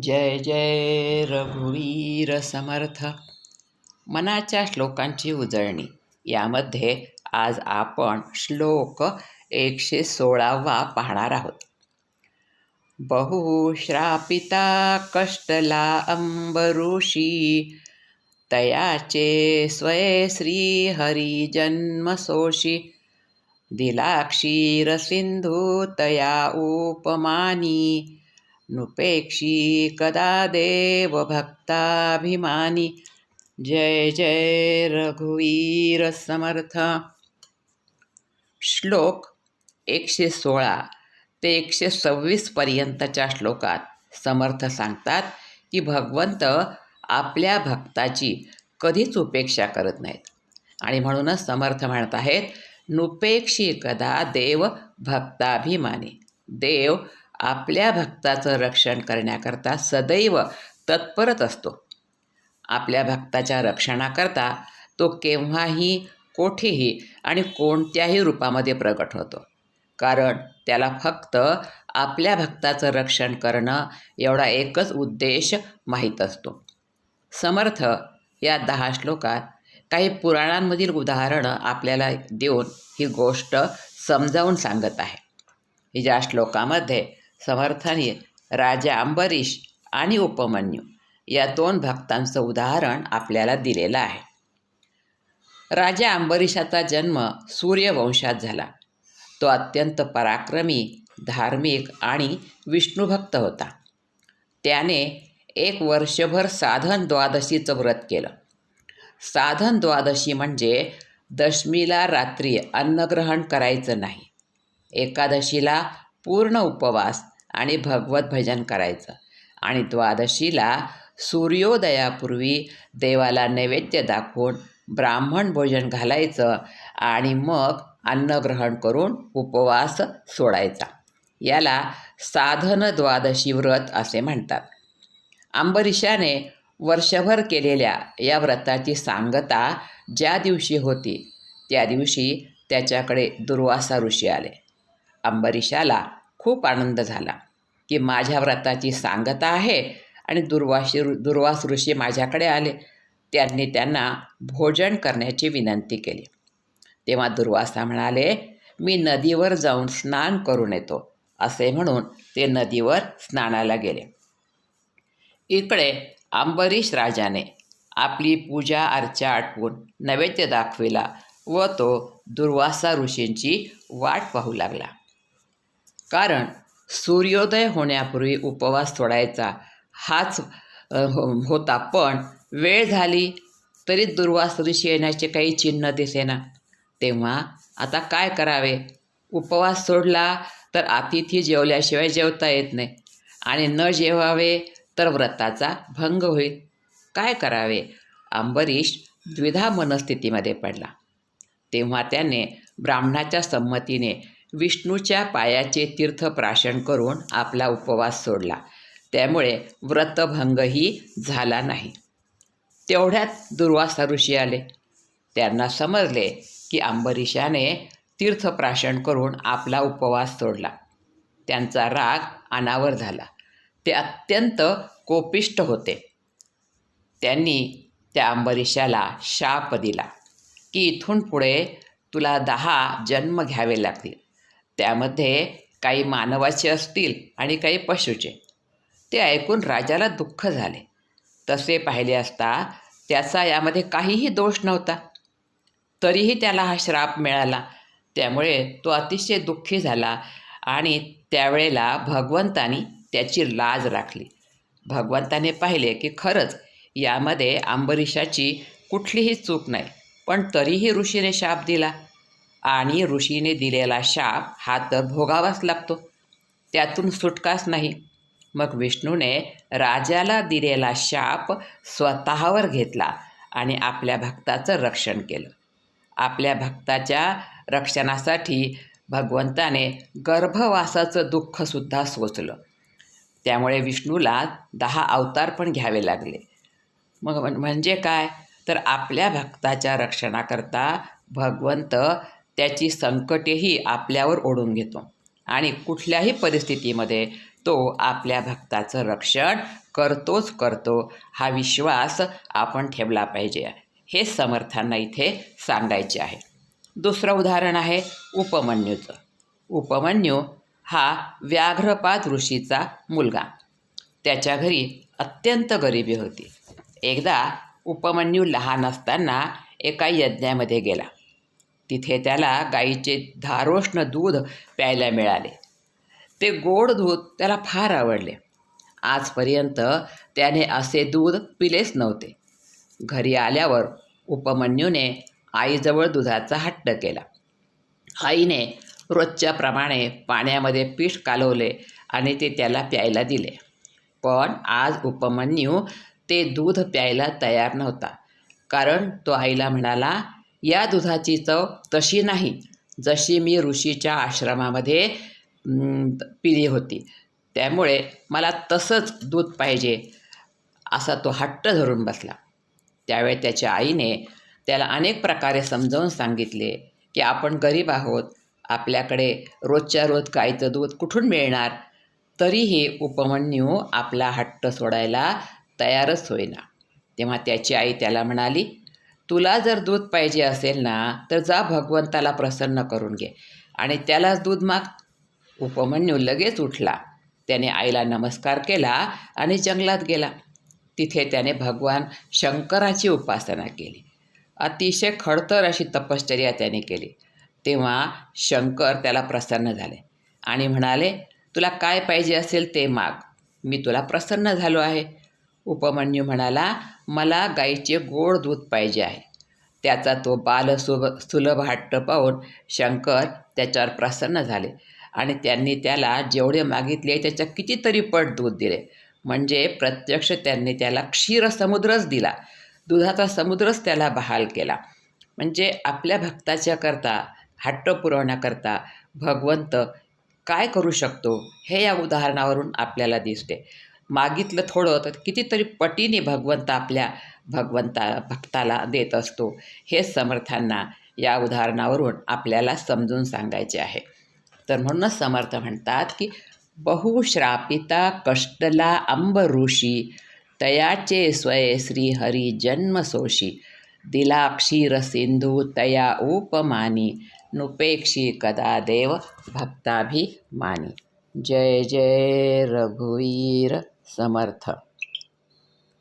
जय जय रघुवीर समर्थ. मनाच्या श्लोकांची उजळणी. यामध्ये आज आपण श्लोक एकशे सोळावा पाहणार आहोत. बहुश्रापिता कष्टला अंबऋषी तयाचे स्वय श्री जन्मसोषी दिला क्षीर सिंधू तया उपमानी नुपेक्षी कदा देव भक्ताभिमानी जय जय रघुवीर समर्थ। श्लोक एकशे सोळा ते एकशे सव्वीस पर्यंतच्या श्लोकात समर्थ सांगतात की भगवंत आपल्या भक्ताची कधीच उपेक्षा करत नाहीत. आणि म्हणूनच समर्थ म्हणत आहेत नुपेक्षी कदा देव भक्ताभिमानी देव आपल्या भक्ताचं रक्षण करण्याकरता सदैव तत्परत असतो. आपल्या भक्ताच्या रक्षणाकरता तो केव्हाही कोठेही आणि कोणत्याही रूपामध्ये प्रगट होतो. कारण त्याला फक्त आपल्या भक्ताचं रक्षण करणं एवढा एकच उद्देश माहीत असतो. समर्थ या दहा श्लोकात काही पुराणांमधील उदाहरणं आपल्याला देऊन ही गोष्ट समजावून सांगत आहे. ज्या श्लोकामध्ये समर्थाने राजा अंबरीश आणि उपमन्यू या दोन भक्तांचं उदाहरण आपल्याला दिलेलं आहे. राजा अंबरीशाचा जन्म सूर्यवंशात झाला. तो अत्यंत पराक्रमी धार्मिक आणि विष्णुभक्त होता. त्याने एक वर्षभर साधन द्वादशीचं व्रत केलं. साधन द्वादशी म्हणजे दशमीला रात्री अन्नग्रहण करायचं नाही. एकादशीला पूर्ण उपवास आणि भगवत भजन करायचं. आणि द्वादशीला सूर्योदयापूर्वी देवाला नैवेद्य दाखवून ब्राह्मण भोजन घालायचं आणि मग अन्नग्रहण करून उपवास सोडायचा. याला साधन द्वादशी व्रत असे म्हणतात. अंबरीशाने वर्षभर केलेल्या या व्रताची सांगता ज्या दिवशी होती त्या दिवशी त्याच्याकडे दुर्वासा ऋषी आले. अंबरीशाला खूप आनंद झाला की माझ्या व्रताची सांगता आहे आणि दुर्वाशी दुर्वास ऋषी माझ्याकडे आले. त्यांनी त्यांना भोजन करण्याची विनंती केली. तेव्हा दुर्वासा म्हणाले मी नदीवर जाऊन स्नान करून येतो असे म्हणून ते नदीवर स्नानाला गेले. इकडे अंबरीश राजाने आपली पूजा अर्चा आटवून नैवेद्य दाखविला व तो दुर्वासा ऋषींची वाट पाहू लागला. कारण सूर्योदय होण्यापूर्वी उपवास सोडायचा. हाच हो, होता. पण वेळ झाली तरी दुर्वास ऋषी येण्याचे काही चिन्ह दिसेना. तेव्हा आता काय करावे? उपवास सोडला तर अतिथी जेवल्याशिवाय जेवता येत नाही आणि न जेवावे तर व्रताचा भंग होईल. काय करावे? अंबरीश द्विधा मनस्थितीमध्ये पडला. तेव्हा त्याने ब्राह्मणाच्या संमतीने विष्णूच्या पायाचे तीर्थप्राशन करून आपला उपवास सोडला. त्यामुळे व्रतभंगही झाला नाही. तेवढ्यात दुर्वासा ऋषी आले. त्यांना समजले की अंबरीशाने तीर्थप्राशन करून आपला उपवास सोडला. त्यांचा राग अनावर झाला. ते अत्यंत कोपिष्ट होते. त्यांनी त्या अंबरीशाला शाप दिला की इथून पुढे तुला दहा जन्म घ्यावे लागतील. त्यामध्ये काही मानवाचे असतील आणि काही पशुचे. ते ऐकून राजाला दुःख झाले. तसे पाहिले असता त्याचा यामध्ये काहीही दोष नव्हता. तरीही त्याला हा श्राप मिळाला. त्यामुळे तो अतिशय दुःखी झाला आणि त्यावेळेला भगवंतानी त्याची लाज राखली. भगवंताने पाहिले की खरंच यामध्ये आंबरीशाची कुठलीही चूक नाही पण तरीही ऋषीने शाप दिला. आणि ऋषीने दिलेला शाप हा तर भोगावाच लागतो. त्यातून सुटकाच नाही. मग विष्णूने राजाला दिलेला शाप स्वतःवर घेतला आणि आपल्या भक्ताचं रक्षण केलं. आपल्या भक्ताच्या रक्षणासाठी भगवंताने गर्भवासाचं दुःखसुद्धा सोचलं. त्यामुळे विष्णूला दहा अवतार पण घ्यावे लागले. मग म्हणजे काय? तर आपल्या भक्ताच्या रक्षणाकरता भगवंत त्याची संकटेही आपल्यावर ओढून घेतो. आणि कुठल्याही परिस्थितीमध्ये तो आपल्या भक्ताचं रक्षण करतोच करतो हा विश्वास आपण ठेवला पाहिजे. हे समर्थांना इथे सांगायचे आहे. दुसरं उदाहरण आहे उपमन्यूचं. उपमन्यू हा व्याघ्रपाद ऋषीचा मुलगा. त्याच्या घरी अत्यंत गरिबी होती. एकदा उपमन्यू लहान असताना एका यज्ञामध्ये गेला. तिथे त्याला गाईचे धारोष्ण दूध प्यायला मिळाले. ते गोड दूध त्याला फार आवडले. आजपर्यंत त्याने असे दूध पिलेच नव्हते. घरी आल्यावर उपमन्यूने आईजवळ दुधाचा हट्ट केला. आईने रोजच्याप्रमाणे पाण्यामध्ये पीठ कालवले आणि ते त्याला प्यायला दिले. पण आज उपमन्यू ते दूध प्यायला तयार नव्हता. कारण तो आईला म्हणाला या दुधाची चव तशी नाही. जशी मी ऋषीच्या आश्रमामध्ये पिली होती. त्यामुळे मला तसंच दूध पाहिजे असा तो हट्ट धरून बसला. त्यावेळी त्याच्या आईने त्याला अनेक प्रकारे समजावून सांगितले की आपण गरीब आहोत आपल्याकडे रोजच्या रोज गाईचं दूध कुठून मिळणार? तरीही उपमन्यू आपला हट्ट सोडायला तयारच होईना. तेव्हा त्याची आई त्याला म्हणाली तुला जर दूध पाहिजे असेल ना तर जा भगवंताला प्रसन्न करून घे. आणि त्यालाच दूध माग. उपमन्यू लगेच उठला. त्याने आईला नमस्कार केला आणि जंगलात गेला. तिथे त्याने भगवान शंकराची उपासना केली. अतिशय खडतर अशी तपश्चर्या त्याने केली. तेव्हा शंकर त्याला प्रसन्न झाले आणि म्हणाले तुला काय पाहिजे असेल ते माग. मी तुला प्रसन्न झालो आहे. उपमन्यू म्हणाला मला गाईचे गोड दूध पाहिजे आहे. त्याचा तो बालसुभ सुलभ हट्ट पाहून शंकर त्याच्यावर प्रसन्न झाले आणि त्यांनी त्याला जेवढे मागितले त्याच्या कितीतरी पट दूध दिले. म्हणजे प्रत्यक्ष त्यांनी त्याला क्षीरसमुद्रच दिला. दुधाचा समुद्रच त्याला बहाल केला. म्हणजे आपल्या भक्ताच्या करता हट्ट पुरवण्याकरता भगवंत काय करू शकतो हे या उदाहरणावरून आपल्याला दिसते. मागितलं थोडं तर कितीतरी पटीने भगवंत आपल्या भगवंता भक्ताला देत असतो. हे समर्थांना या उदाहरणावरून आपल्याला समजून सांगायचे आहे. तर म्हणूनच समर्थ म्हणतात की बहुश्रापिता कष्टला अंब ऋषी तयाचे स्वय श्रीहरी जन्मसोशी दिला क्षीर सिंधू तया उपमानी नुपेक्षी कदा देव भक्ताभिमानी. जय जय रघुवीर। समर्थ